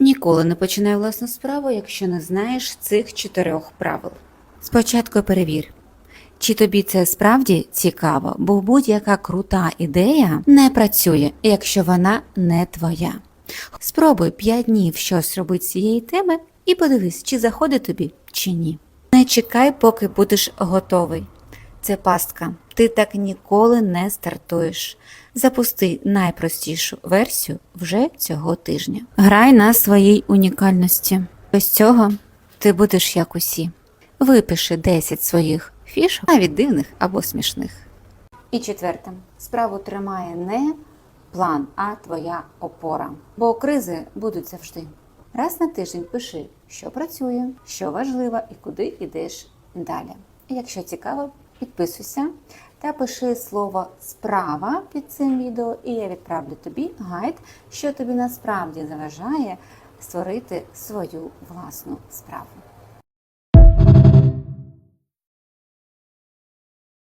Ніколи не починай власну справу, якщо не знаєш цих чотирьох правил. Спочатку перевір, чи тобі це справді цікаво, бо будь-яка крута ідея не працює, якщо вона не твоя. Спробуй 5 днів щось робити з цієї теми і подивись, чи заходить тобі, чи ні. Не чекай, поки будеш готовий. Це пастка. Ти так ніколи не стартуєш. Запусти найпростішу версію вже цього тижня. Грай на своїй унікальності. Без цього ти будеш як усі. Випиши 10 своїх фішок, навіть дивних або смішних. І четверте, справу тримає не план, а твоя опора. Бо кризи будуть завжди. Раз на тиждень пиши, що працює, що важливо і куди йдеш далі. Якщо цікаво, підписуйся та пиши слово справа під цим відео, і я відправлю тобі гайд, що тобі насправді заважає створити свою власну справу.